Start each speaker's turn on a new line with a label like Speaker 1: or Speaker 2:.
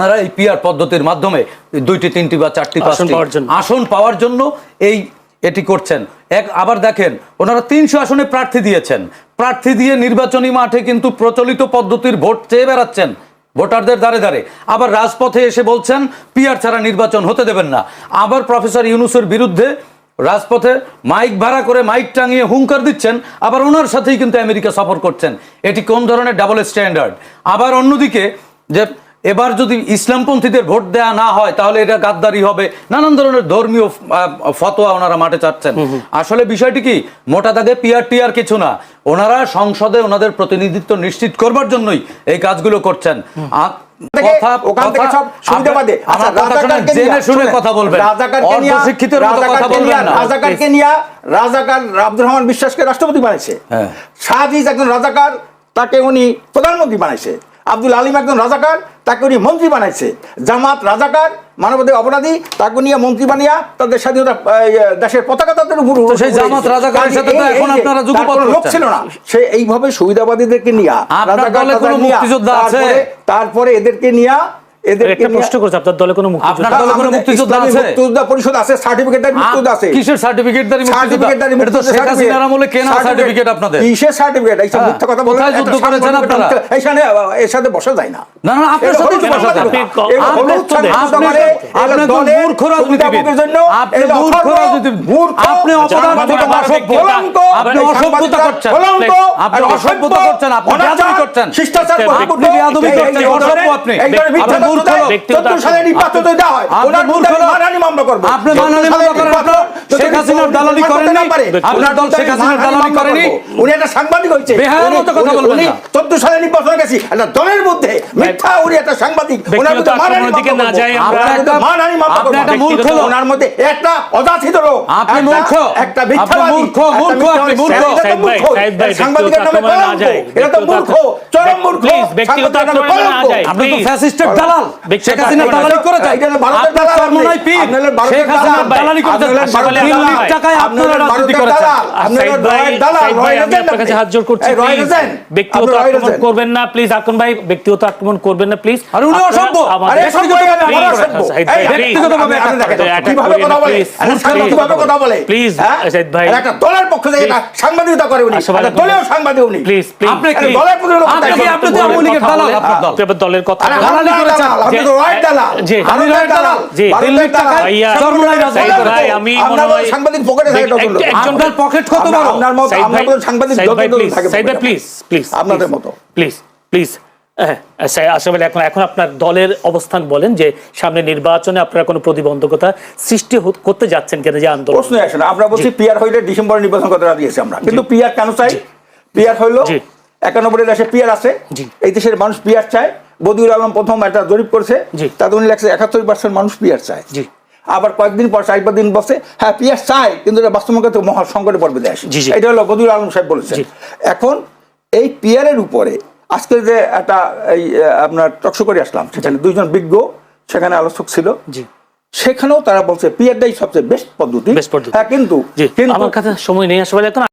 Speaker 1: ওনারা এই পিআর পদ্ধতির মাধ্যমে দুইটি তিনটি বা চারটি
Speaker 2: আসন
Speaker 1: পাঁচটি
Speaker 2: পাওয়ার জন্য।
Speaker 1: আসন পাওয়ার জন্য এই এটি করছেন। এক আবার দেখেন ওনারা তিনশো আসনে প্রার্থী দিয়েছেন। প্রার্থী দিয়ে নির্বাচনী মাঠে কিন্তু প্রচলিত পদ্ধতির ভোট চেয়ে বেড়াচ্ছেন ভোটারদের দ্বারে দ্বারে। আবার রাজপথে এসে বলছেন পিআর ছাড়া নির্বাচন হতে দেবেন না। আবার প্রফেসর ইউনুসের বিরুদ্ধে রাজপথে মাইক ভাড়া করে মাইক টাঙিয়ে হুঙ্কার দিচ্ছেন। আবার ওনার সাথেই কিন্তু আমেরিকা সফর করছেন। এটি কোন ধরনের ডাবল স্ট্যান্ডার্ড আবার অন্যদিকে যে এবার যদি ইসলামপন্থীদের ভোট দেয়া না হয় তাহলে এটা গাদ্দারি হবে। নানান ধরনের ধর্মীয় ফতোয়া ওনারা মাঠে চাচ্ছেন। আসলে বিষয়টি কি মোটা দাগে পিআর টিআর কিছু না। ওনারা সংসদে ওনাদের প্রতিনিধিত্ব নিশ্চিত করবার জন্যই এই কাজগুলো করছেন।
Speaker 3: রাজাকার আব্দুর রহমান বিশ্বাসকে রাষ্ট্রপতি
Speaker 1: হ্যাঁ।
Speaker 3: শাহজিজ একজন রাজাকার তাকে উনি প্রধানমন্ত্রী বানাইছে। আব্দুল আলিম একজন রাজাকার তাকে উনি মন্ত্রী বানাইছে। জামাত রাজাকার মানবতার অপরাধী তাকে নিয়ে মন্ত্রী বানিয়া তাদের স্বাধীনতা দেশের পতাকা তাদের উপর
Speaker 1: সেই জামাত রাজাকারের সাথে তো এখন আপনারা যুগপৎ
Speaker 3: লোক ছিল না। সে এইভাবে সুবিধাবাদীদেরকে নিয়ে রাজাকার তারপরে এদেরকে নিয়ে এদেরকে
Speaker 2: প্রশ্ন করছে আপনার দলে কোনো
Speaker 1: আপনার দলে কোনো মুক্তিযোদ্ধা আছে?
Speaker 3: মুক্তিযোদ্ধা পরিষদ আছে সার্টিফিকেট মুক্তিযোদ্ধা আছে
Speaker 1: কিসের সার্টিফিকেটদারি মুক্তিযোদ্ধা
Speaker 3: সার্টিফিকেটদারি
Speaker 1: এটা তো শেখ হাসিনার আমলে কেনা সার্টিফিকেট আপনাদের
Speaker 3: কিসের সার্টিফিকেট এইসব মিথ্যা কথা বলে
Speaker 1: যুদ্ধ করেছেন আপনারা?
Speaker 3: এইখানে এর সাথে বসা যায় না
Speaker 1: না, না, আপনার
Speaker 3: এটা
Speaker 1: তো বসা যায় না।
Speaker 3: সাংবাদিকতা। এগুলো
Speaker 2: আপনি
Speaker 3: হলুদ
Speaker 2: তো দেন।
Speaker 3: সাংবাদিকতা
Speaker 1: আপনি তো- আপনি
Speaker 3: এগুলো
Speaker 1: তো
Speaker 3: দলের
Speaker 1: মূর্খ রাজনীতিবিদ। আপনি মূর্খ রাজনীতিবিদ। আপনি অপদার্থ অসভ্য। আপনি অসভ্যতা করছেন। আপনি অসভ্যতা করছেন, আপনি বেয়াদবি করছেন।
Speaker 3: শিষ্টাচার
Speaker 2: আপনি
Speaker 1: বেয়াদবি করছেন, অসভ্য আপনি।
Speaker 3: এই ধরনের মিথ্যা
Speaker 1: আপনি
Speaker 3: তথ্য
Speaker 1: মূর্খ
Speaker 3: দেয়,
Speaker 1: লোক।
Speaker 3: 14 সালে নির্বাচন দেওয়া হয়। ওনার বিরুদ্ধে মানহানি মামলা করব।
Speaker 1: আপনি মানহানি মামলা করেন আপনার? শেখ হাসিনার দালালি দল শেখ হাসিনার দালালি করেনি?
Speaker 3: উনি একটা সাংবাদিক হয়েছে
Speaker 1: বেহায়ার মতো কথা বলবেন না।
Speaker 3: 14 সালে নির্বাচনে গেছি। একটা দলের মধ্যে মিথ্যা উনি একটা সাংবাদিক ওনার
Speaker 2: ব্যক্তিগত
Speaker 3: মানহানি
Speaker 2: দিকে না যাই
Speaker 3: মানহানি।
Speaker 1: একটা মূর্খ।
Speaker 3: ওনার মধ্যে একটা অযাচিত লোক
Speaker 1: আপনি মূর্খ।
Speaker 3: একটা
Speaker 1: আপনি মূর্খ, মূর্খ, আপনি মূর্খ।
Speaker 3: সাংবাদিকের নামে কলঙ্ক। এটা তো মূর্খ চরম মূর্খ।
Speaker 2: ব্যক্তিগত আক্রমণে না যায়।
Speaker 1: আপনি তো ফ্যাসিস্টের দালাল। শেখ
Speaker 2: আক্রমণ-
Speaker 1: দালালি করেছেন
Speaker 3: এটা ভারতের
Speaker 1: আপনার
Speaker 3: দালাল আপনি।
Speaker 1: পীর।
Speaker 3: হলেন ভারতের
Speaker 1: শেখ হাসিনার
Speaker 3: দালালি।
Speaker 1: করেছেন
Speaker 3: আপনি
Speaker 1: তিন লাখ টাকায় আপনারা রাজনীতি করেছেন
Speaker 3: দালাল। আপনি
Speaker 2: সাইদ
Speaker 3: হলেন
Speaker 2: ভাই,
Speaker 3: রয়ের দালাল,
Speaker 2: আপনার কাছে হাত জোর করছি। ব্যক্তিগত আক্রমণ করবেন না প্লিজ আকন ভাই ব্যক্তিগত আক্রমণ করবেন না প্লিজ
Speaker 1: আরে উনি অসভ্য।
Speaker 3: আরে অসভ্য আমরা অসভ্য।
Speaker 2: সাইদ
Speaker 3: এই,
Speaker 2: ভাই,
Speaker 3: ব্যক্তিগতভাবে আপনি দেখেন, কীভাবে কথা বলে? সাংবাদিক কীভাবে কথা বলে?
Speaker 2: Please,
Speaker 3: হ্যাঁ?
Speaker 2: সাইদ ভাই।
Speaker 3: একটা দলের পক্ষ থেকে সাংবাদিকতা করে উনি। একটা দলেও সাংবাদিক উনি।
Speaker 2: প্লিজ প্লিজ
Speaker 1: আপনি কি?
Speaker 3: দলের প্রতি লোক
Speaker 1: আপনি কি? আপনি তো আওয়ামী লীগের দালাল, আপনার দল।
Speaker 2: আপনি দলের কথা
Speaker 3: আরে
Speaker 1: দালালি করেছেন।
Speaker 3: আপনি তো দালাল।
Speaker 1: আমি দালাল। দিল্লির
Speaker 3: সাংবাদিক।
Speaker 2: ভাই, আমি মনে
Speaker 3: মতো
Speaker 2: হয়-
Speaker 3: পকেটে থাকে
Speaker 1: কত বড়
Speaker 3: আপনার মতো- আপনার
Speaker 2: ভাই,
Speaker 3: সাংবাদিক যত থাকে
Speaker 2: সাইদ ভাই,
Speaker 3: আপনাদের
Speaker 2: please,
Speaker 3: মতো।
Speaker 2: প্লিজ এখন এখন আপনার দলের অবস্থান বলেন যে সামনে নির্বাচনে আপনারা কোনো প্রতিবন্ধকতা সৃষ্টি করতে যাচ্ছেন কেন যে আন্দোলন।
Speaker 3: প্রশ্নই আসে না। আমরা বলছি পিয়ার হইলে ডিসেম্বরে নির্বাচন করতে আছি আমরা। কিন্তু পিয়ার কেন চাই? পিয়ার হইল একানব্বই দেশে পিয়ার আছে। এই দেশের মানুষ পিয়ার চায়। বদিউল আলম প্রথম একটা জরিপ করেছে। তাতে উনি লাগছে একাত্তর পার্সেন্ট মানুষ পিয়ার চায়।
Speaker 2: জি।
Speaker 3: আবার কয়েকদিন পর চার পাঁচ দিন বসে হ্যাঁ পিয়ার চায় কিন্তু এটা বাস্তবকে মহা সংকটে পড়বে দেশ। এটা হলো বদিউল আলম সাহেব বলেছেন।
Speaker 2: জি।
Speaker 3: এখন এই পিয়ারের উপরে আজকে যে একটা এই আপনার টকশো করে আসলাম সেখানে দুইজন বিজ্ঞ সেখানে আলোচক ছিল।
Speaker 2: জি।
Speaker 3: সেখানেও তারা বলছে পিয়ারটাই সবচেয়ে বেস্ট পদ্ধতি। হ্যাঁ কিন্তু
Speaker 2: আমার কাছে সময় নেই আসবে এখন